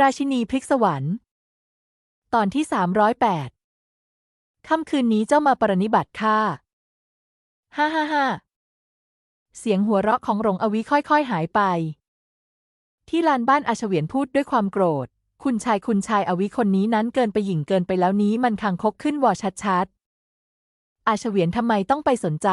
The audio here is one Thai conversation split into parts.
ราชินีพลิกสวรรค์ ตอนที่สามร้อยแปดค่ำคืนนี้เจ้ามาปรนิบัติข้าฮ่าฮ่าฮ่าเสียงหัวเราะของหลงอวิค่อยๆ หายไป ที่ลานบ้านอาชเวียนพูดด้วยความโกรธ คุณชายคุณชายอวิคนนี้นั้นเกินไปหยิ่งเกินไปแล้วนี้มันคังคกขึ้นวอชัดๆอาชเวียนทำไมต้องไปสนใจ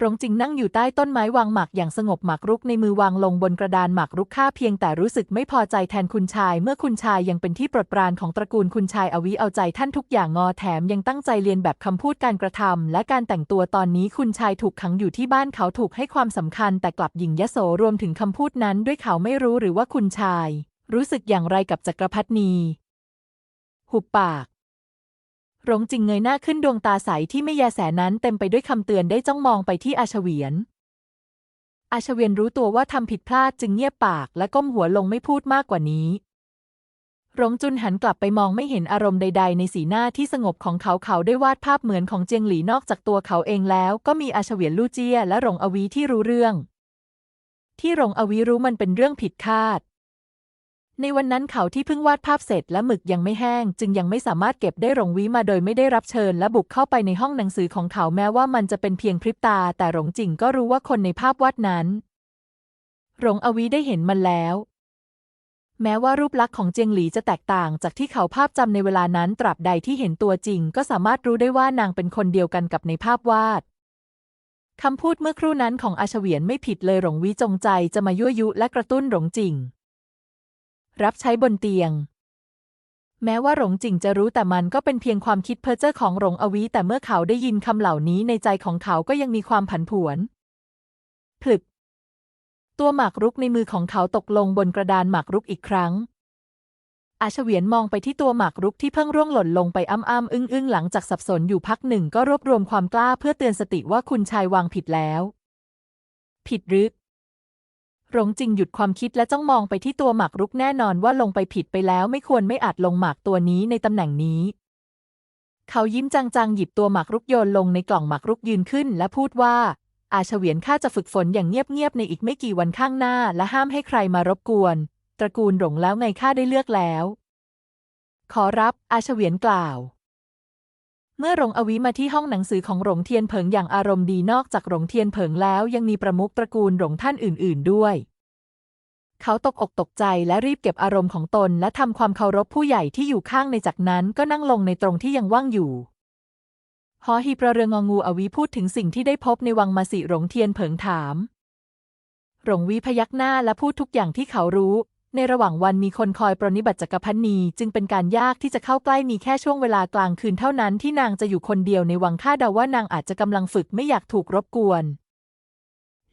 หลงจิงนั่งอยู่ใต้ต้นไม้วางหมากอย่างสงบหมากรุกในมือวางลงบนกระดานหมากรุกข้าเพียงแต่รู้สึกไม่พอใจแทนคุณชาย เมื่อคุณชายยังเป็นที่โปรดปรานของตระกูลคุณชายอวิเอาใจท่านทุกอย่างงอแถมยังตั้งใจเรียนแบบคำพูดการกระทำและการแต่งตัวตอนนี้คุณชายถูกขังอยู่ที่บ้านเขาถูกให้ความสำคัญ แต่กลับหยิ่งยโสรวมถึงคำพูดนั้นด้วยเขาไม่รู้หรือว่าคุณชาย รู้สึกอย่างไรกับจักรพรรดินี หุบปาก หลงจิงเงยหน้าขึ้นดวงตาใสที่ไม่แยแสนั้นเต็มไปด้วยคำเตือนได้จ้องมองไปที่อาชเวียน อาชเวียนรู้ตัวว่าทำผิดพลาดจึงเงียบปากและก้มหัวลงไม่พูดมากกว่านี้หลงจุนหันกลับไปมองไม่เห็นอารมณ์ใด ๆ ในสีหน้าที่สงบของเขาเขาได้วาดภาพเหมือนของเจียงหลีนอกจากตัวเขาเองแล้ว ก็มีอาชเวียนลู่เจี้ยและหลงอวีที่รู้เรื่อง ที่หลงอวีรู้มันเป็นเรื่องผิดคาด ในวันนั้นเขาที่เพิ่งวาดภาพเสร็จและหมึกยังไม่แห้ง จึงยังไม่สามารถเก็บได้หลงวีมาโดยไม่ได้รับเชิญและบุกเข้าไปในห้องหนังสือของเขาแม้ว่ามันจะเป็นเพียงพริบตา แต่หลงจิงก็รู้ว่าคนในภาพวาดนั้นหลงอวีได้เห็นมันแล้ว แม้ว่ารูปลักษณ์ของเจียงหลีจะแตกต่างจากที่เขาภาพจำในเวลานั้นตราบใดที่เห็นตัวจริง ก็สามารถรู้ได้ว่านางเป็นคนเดียวกันกับในภาพวาดคำพูดเมื่อครู่นั้นของอาชเวียนไม่ผิดเลยหลงวีจงใจจะมายั่วยุและกระตุ้นหลงจิง รับใช้บนเตียง แม้ว่าหลงจิงจะรู้แต่มันก็เป็นเพียงความคิดเพ้อเจ้อของหลงอวีแต่เมื่อเขาได้ยินคำเหล่านี้ในใจของเขาก็ยังมีความผันผวนผลึกตัวหมากรุกในมือของเขาตกลงบนกระดานหมากรุกอีกครั้ง อาชเวียนมองไปที่ตัวหมากรุกที่เพิ่งร่วงหล่นลงไปอ้ำอ้ำอึ้งอึ้งหลังจากสับสนอยู่พักหนึ่งก็รวบรวมความกล้าเพื่อเตือนสติว่าคุณชายวางผิดแล้ว ผิดหรือ หลงจิงหยุดความคิดและจ้องมองไปที่ตัวหมากรุกแน่นอนว่าลงไปผิดไปแล้วไม่ควรไม่อาจลงหมากตัวนี้ในตำแหน่งนี้ เขายิ้มจางๆ หยิบตัวหมากรุกโยนลงในกล่องหมากรุกยืนขึ้น และพูดว่า อาชเวียนข้าจะฝึกฝนอย่างเงียบๆในอีกไม่กี่วันข้างหน้า และห้ามให้ใครมารบกวน ตระกูลหลงแล้วไงข้าได้เลือกแล้ว ขอรับอาชเวียนกล่าว เมื่อหลงอวิมาที่ห้องหนังสือของหลงเทียนเผิงอย่างอารมณ์ดีนอกจากหลงเทียนเผิงแล้วยังมีประมุขตระกูลหลงท่านอื่น ๆ ด้วย เขาตกอกตกใจและรีบเก็บอารมณ์ของตน และทำความเคารพผู้ใหญ่ที่อยู่ข้างในจากนั้นก็นั่งลงในตรงที่ยังว่างอยู่ฮอฮีประเรืององูอวีพูดถึงสิ่งที่ได้พบในวังมาสิหลงเทียนเผิงถามหลงวีพยักหน้าและพูดทุกอย่างที่เขารู้ ในระหว่างวันมีคนคอยปรนนิบัติจักรพรรณีจึงเป็นการยากที่จะเข้าใกล้มีแค่ช่วงเวลากลางคืนเท่านั้นที่นางจะอยู่คนเดียวในวังข้าเดาว่านางอาจจะกำลังฝึกไม่อยากถูกรบกวน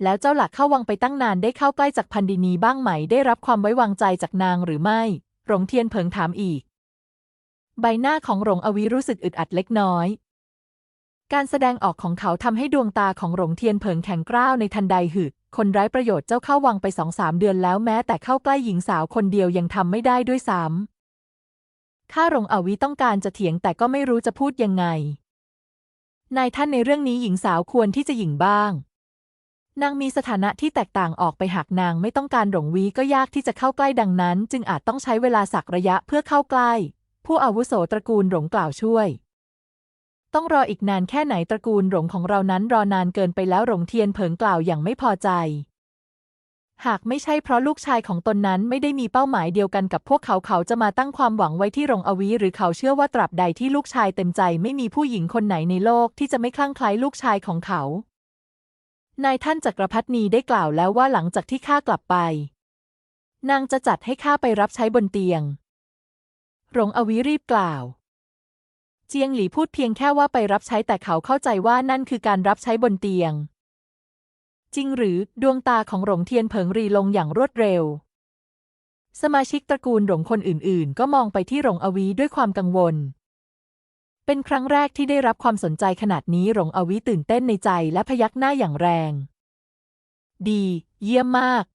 แล้วเจ้าหลักเข้าวังไปตั้งนานได้เข้าใกล้จากพันดินีบ้างไหมได้รับความไว้วางใจจากนางหรือไม่หลงเทียนเผิงถามอีก ใบหน้าของหลงอวีรู้สึกอึดอัดเล็กน้อย การแสดงออกของเขาทำให้ดวงตาของหลงเทียนเผิงแข็งกร้าวในทันใดหึด คนไร้ประโยชน์เจ้าเข้าวังไปสองสามเดือนแล้วแม้แต่เข้าใกล้หญิงสาวคนเดียวยังทำไม่ได้ด้วยซ้ำข้าหลงอวีต้องการจะเถียงแต่ก็ไม่รู้จะพูดยังไง นายท่านในเรื่องนี้หญิงสาวควรที่จะหญิงบ้าง นางมีสถานะที่แตกต่างออกไปหากนางไม่ต้องการหลงวีก็ยากที่จะเข้าใกล้ดังนั้น จึงอาจต้องใช้เวลาสักระยะเพื่อเข้าใกล้ ผู้อาวุโสตระกูลหลงกล่าวช่วย ต้องรออีกนานแค่ไหนตระกูลหลงของเรานั้นรอนานเกินไปแล้วหลงเทียนเผิงกล่าวอย่างไม่พอใจ หากไม่ใช่เพราะลูกชายของตนนั้นไม่ได้มีเป้าหมายเดียวกันกับพวกเขาเขาจะมาตั้งความหวังไว้ที่หลงอวีหรือเขาเชื่อว่าตราบใดที่ลูกชายเต็มใจไม่มีผู้หญิงคนไหนในโลกที่จะไม่คลั่งไคล้ลูกชายของเขา นายท่านจักรพรรดินีได้กล่าวแล้วว่าหลังจากที่ข้ากลับไป นางจะจัดให้ข้าไปรับใช้บนเตียงหลงอวีรีบกล่าว จียงหลีพูดเพียงแค่ว่าไปรับใช้แต่เขาเข้าใจว่านั่นคือการรับใช้บนเตียง จริงหรือดวงตาของหลงเทียนเผิงรีลงอย่างรวดเร็ว สมาชิกตระกูลหลงคนอื่นๆ ก็มองไปที่หลงอวีด้วยความกังวล เป็นครั้งแรกที่ได้รับความสนใจขนาดนี้หลงอวีตื่นเต้นในใจและพยักหน้าอย่างแรง ดี เยี่ยมมาก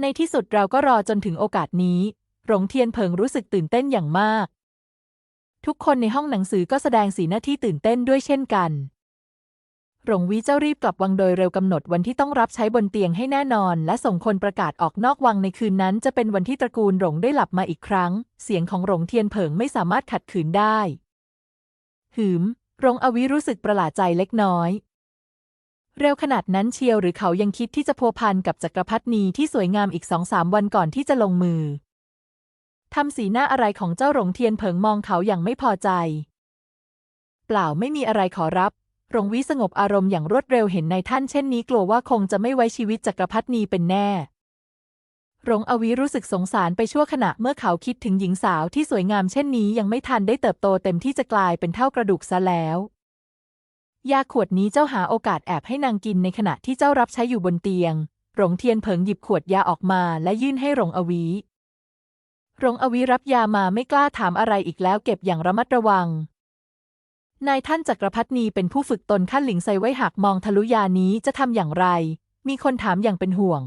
ในที่สุดเราก็รอจนถึงโอกาสนี้หลงเทียนเผิงรู้สึกตื่นเต้นอย่างมาก ทุกคนในห้องหนังสือก็แสดงสีหน้าที่ตื่นเต้นด้วยเช่นกัน หลงวิเจ้ารีบกลับวังโดยเร็วกำหนดวันที่ต้องรับใช้บนเตียงให้แน่นอน และส่งคนประกาศออกนอกวังในคืนนั้น จะเป็นวันที่ตระกูลหลงได้หลับมาอีกครั้ง เสียงของหลงเทียนเผิงไม่สามารถขัดขืนได้ หืมหลงอวิรู้สึกประหลาดใจเล็กน้อย เร็วขนาดนั้นเชียวหรือเขายังคิดที่จะพัวพันกับจักรพรรดินีที่สวยงามอีกสองสามวันก่อนที่จะลงมือ ทำสีหน้าอะไรของเจ้าหลงเทียนเผิงมองเขาอย่างไม่พอใจ เปล่าไม่มีอะไรขอรับ หลงวิสงบอารมณ์อย่างรวดเร็วเห็นนายท่านเช่นนี้กลัวว่าคงจะไม่ไว้ชีวิตจักรพรรดินีเป็นแน่หลงอวิรู้สึกสงสารไปชั่วขณะเมื่อเขาคิดถึงหญิงสาวที่สวยงามเช่นนี้ยังไม่ทันได้เติบโตเต็มที่จะกลายเป็นเท่ากระดูกซะแล้ว ยาขวดนี้เจ้าหาโอกาสแอบให้นางกินในขณะที่เจ้ารับใช้อยู่บนเตียง หลงเทียนเผิงหยิบขวดยาออกมาและยื่นให้หลงอวี หลงอวีรับยามาไม่กล้าถามอะไรอีกแล้วเก็บอย่างระมัดระวัง นายท่านจักรพรรดินีเป็นผู้ฝึกตนขั้นหลิงไซไว้หากมองทะลุยานี้จะทำอย่างไร มีคนถามอย่างเป็นห่วง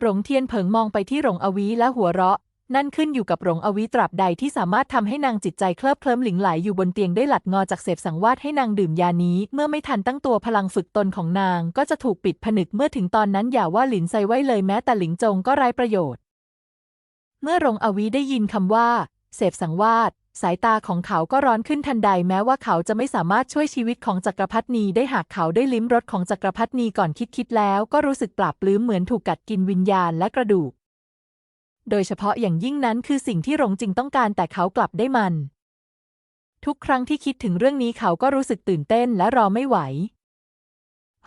หลงเทียนเผิงมองไปที่หลงอวีและหัวเราะ นั่นขึ้นอยู่กับหลงอวีตราบใดที่สามารถทำให้นางจิตใจเคลิบเคลิ้มหลิงไหลอยู่บนเตียงได้หลัดงอจากเสพสังวาสให้นางดื่มยานี้ เมื่อไม่ทันตั้งตัวพลังฝึกตนของนางก็จะถูกปิดผนึกเมื่อถึงตอนนั้นอย่าว่าหลินไซไว้เลยแม้แต่หลิงจงก็ไร้ประโยชน์ มื่อหลงอวีได้ยินคำว่า เสพสังวาสสายตาของเขาก็ร้อนขึ้นทันใดแม้ว่าเขาจะไม่สามารถช่วยชีวิตของจักรพรรดินีได้หากเขาได้ลิ้มรสของจักรพรรดินีก่อนคิดคิดแล้ว ก็รู้สึกปราบปลื้มเหมือนถูกกัดกินวิญญาณและกระดูก โดยเฉพาะอย่างยิ่งนั้นคือสิ่งที่หลงจริงต้องการแต่เขากลับได้มัน ทุกครั้งที่คิดถึงเรื่องนี้เขาก็รู้สึกตื่นเต้นและรอไม่ไหว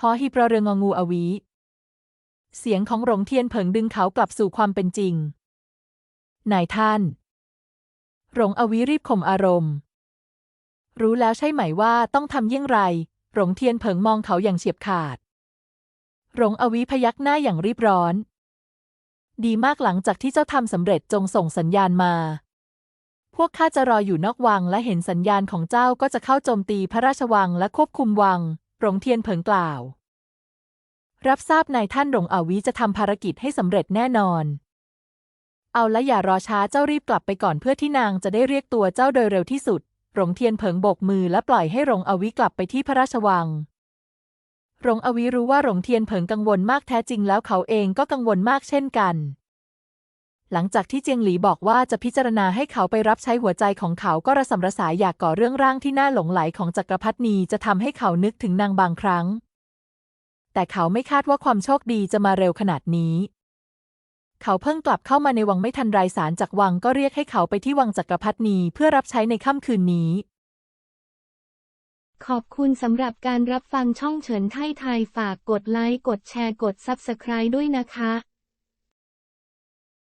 ฮอฮิปรเรืององูอวี เสียงของหลงเทียนเผิงดึงเขากลับสู่ความเป็นจริง นายท่าน หลงอวิรีบข่มอารมณ์ รู้แล้วใช่ไหมว่าต้องทำเยี่ยงไร หลงเทียนเผิงมองเขาอย่างเฉียบขาด หลงอวิพยักหน้าอย่างรีบร้อน ดีมากหลังจากที่เจ้าทำสำเร็จจงส่งสัญญาณมา พวกข้าจะรออยู่นอกวังและเห็นสัญญาณของเจ้าก็จะเข้าโจมตีพระราชวังและควบคุมวัง หลงเทียนเผิงกล่าว รับทราบนายท่านหลงอวิจะทำภารกิจให้สำเร็จแน่นอน เอาละอย่ารอช้าเจ้ารีบกลับไปก่อนเพื่อที่นางจะได้เรียกตัวเจ้าโดยเร็วที่สุด หลงเทียนเผิงโบกมือและปล่อยให้หลงอวิกลับไปที่พระราชวังหลงอวิรู้ว่าหลงเทียนเผิงกังวลมากแท้จริงแล้วเขาเองก็กังวลมากเช่นกัน หลังจากที่เจียงหลีบอกว่าจะพิจารณาให้เขาไปรับใช้หัวใจของเขาก็ระสำระสายอยากก่อเรื่องร่างที่น่าหลงไหลของจักรพรรดินีจะทำให้เขานึกถึงนางบางครั้ง แต่เขาไม่คาดว่าความโชคดีจะมาเร็วขนาดนี้ เขาเพิ่งกลับเข้ามาในวังไม่ทันไรสารจากวังก็เรียกให้เขาไปที่วังจักรพรรดินีเพื่อรับใช้ในค่ำคืนนี้ ขอบคุณสำหรับการรับฟังช่องเฉินไทยไทยฝากกดไลค์กดแชร์กด Subscribe ด้วยนะคะ